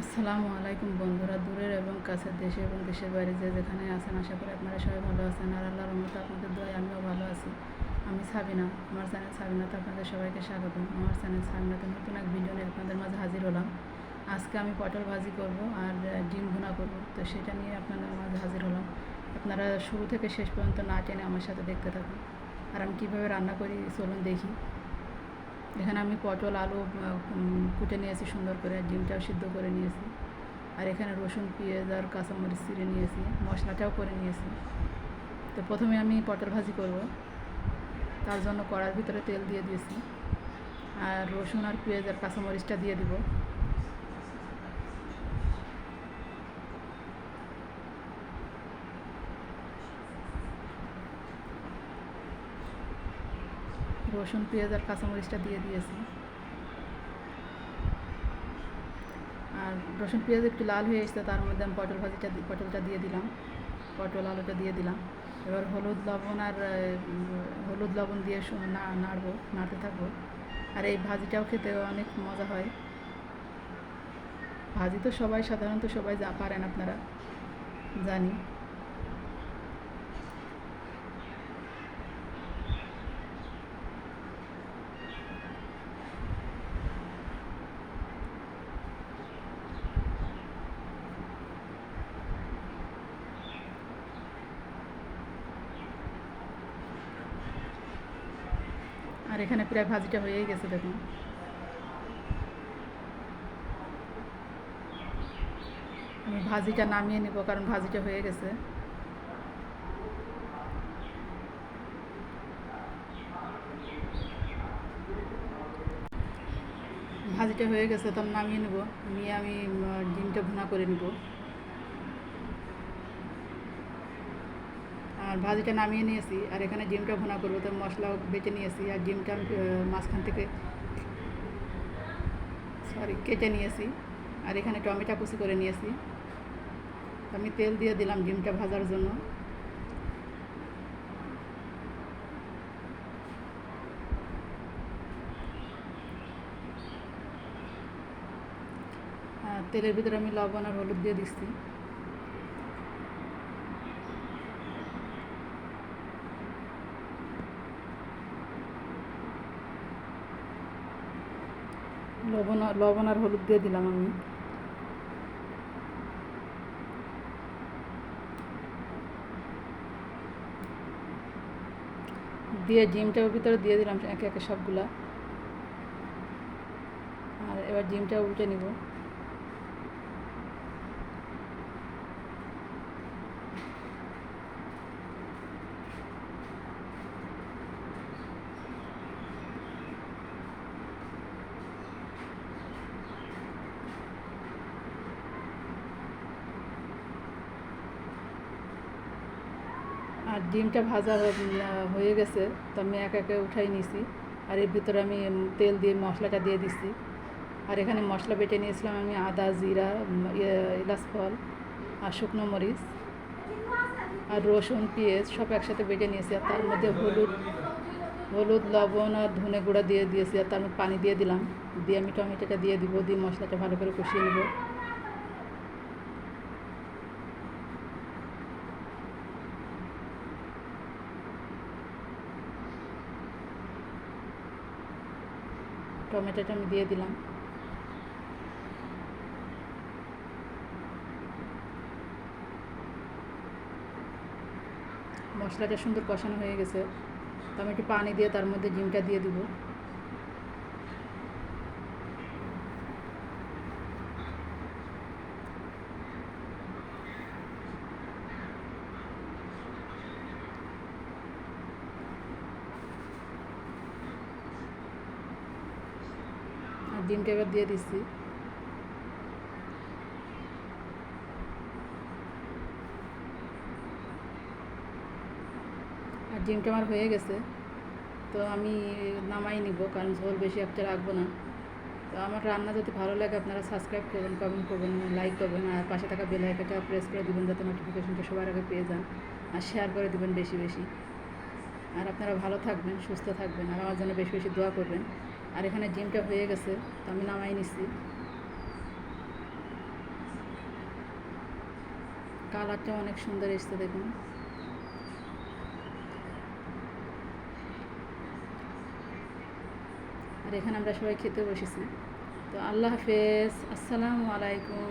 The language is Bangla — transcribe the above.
আসসালামু আলাইকুম বন্ধুরা, দূরের এবং কাছের দেশে এবং দেশের বাইরে যে যেখানে আছেন, আশা করি আপনারা সবাই ভালো আছেন। আর আল্লাহর রহমতে আপনাদের দোয়ায় আমিও ভালো আছি। আমি সাবিনা, আমার চ্যানেল সাবিনাতে আপনাদের সবাইকে স্বাগত আমার চ্যানেল সাবিনাতে নতুন এক ভিডিও নিয়ে আপনাদের মাঝে হাজির হলাম। আজকে আমি পটল ভাজি করব আর ডিম ভুনা করব। তো সেটা নিয়ে আপনাদের মাঝে হাজির হলাম। আপনারা শুরু থেকে শেষ পর্যন্ত না টেনে আমার সাথে দেখতে থাকুন। আর আমি কীভাবে রান্না করি, চলুন দেখি। এখানে আমি পটল, আলু কুটে নিয়েছি সুন্দর করে, আর ডিমটাও সিদ্ধ করে নিয়েছি। আর এখানে রসুন, পেঁয়াজ আর কাঁচামরিচ চিড়ে নিয়েছি, মশলাটাও করে নিয়েছি। তো প্রথমে আমি পটল ভাজি করব। তার জন্য কড়ার ভিতরে তেল দিয়ে দিয়েছি। আর রসুন আর পেঁয়াজ আর কাঁচামরিচটা দিয়ে দিব। রসুন, পেঁয়াজ আর কাঁচামরিচটা দিয়ে দিয়েছি। আর রসুন, পেঁয়াজ একটু লাল হয়ে এসেছে, তার মধ্যে আমি পটল ভাজিটা পটলটা দিয়ে দিলাম। পটল, আলুটা দিয়ে দিলাম। এবার হলুদ, লবণ আর হলুদ, লবণ দিয়ে নাড়বো, নাড়তে থাকব। আর এই ভাজিটাও খেতে অনেক মজা হয়। ভাজি তো সবাই, সাধারণত সবাই যা পারেন আপনারা, জানি। আর এখানে প্রায় ভাজিটা হয়েই গেছে, দেখুন। আমি ভাজিটা নামিয়ে নিব, কারণ ভাজিটা হয়ে গেছে। ভাজিটা হয়ে গেছে, তো আমি নামিয়ে নেব। নিয়ে আমি ডিমটা ভুনা করে নিব। আর ভাজিটা নামিয়ে নিয়েছি, আর এখানে ডিমটা ভুনা করব, তো মশলাও বেটে নিয়েছি, আর ডিমটা মাঝখান থেকে সরি কেটে নিয়েছি, আর এখানে টমেটো কুচি করে নিয়েছি। আমি তেল দিয়ে দিলাম ডিমটা ভাজার জন্য। তেলের ভিতরে আমি লবণ আর হলুদ দিয়ে দিচ্ছি। লবণ লবণ আর হলুদ দিয়ে দিলাম আমি। দিয়ে ডিমটাও ভিতরে দিয়ে দিলাম একে একে সবগুলা। আর এবার ডিমটা উল্টে নিব। আর ডিমটা ভাজা হয়ে গেছে, তো আমি এক একে উঠাই নিয়েছি আর এর ভিতরে আমি তেল দিয়ে মশলাটা দিয়ে দিছি। আর এখানে মশলা বেটে নিয়েছিলাম আমি আদা, জিরা এলাচ, ফল আর শুকনো মরিচ আর রসুন, পেঁয়াজ সব একসাথে বেটে নিয়েছি। আর তার মধ্যে হলুদ হলুদ, লবণ আর ধনে গুঁড়া দিয়ে দিয়েছি। আর তার মধ্যে পানি দিয়ে দিলাম। দিয়ে আমি টমেটোটা দিয়ে দিব, দিয়ে মশলাটা ভালো করে কষিয়ে নেব। টমেটোটা আমি দিয়ে দিলাম। মশলাটা সুন্দর কষানো হয়ে গেছে। তো আমি একটু পানি দিয়ে তার মধ্যে ডিমটা দিয়ে দিব আর ডিমটা এবার দিয়ে দিচ্ছি আর ডিমটা আমার হয়ে গেছে, তো আমি নামাই নিব, কারণ ঝোল বেশি একটা রাখব না। তো আমার রান্না যদি ভালো লাগে, আপনারা সাবস্ক্রাইব করবেন কমেন্ট করবেন লাইক করবেন, আর পাশে থাকা বেল আইকনটা প্রেস করে দেবেন, যাতে নোটিফিকেশনটা সবার আগে পেয়ে যান, আর শেয়ার করে দেবেন বেশি বেশি। আর আপনারা ভালো থাকবেন, সুস্থ থাকবেন, আর আমার জন্য বেশি বেশি দোয়া করবেন। আর এখানে জিমটা হয়ে গেছে, তো আমি নামাই নিছি। কালারটা অনেক সুন্দর এসছে দেখুন। আর এখানে আমরা সবাই খেতে বসেছি। তো আল্লাহ হাফেজ, আসসালামু আলাইকুম।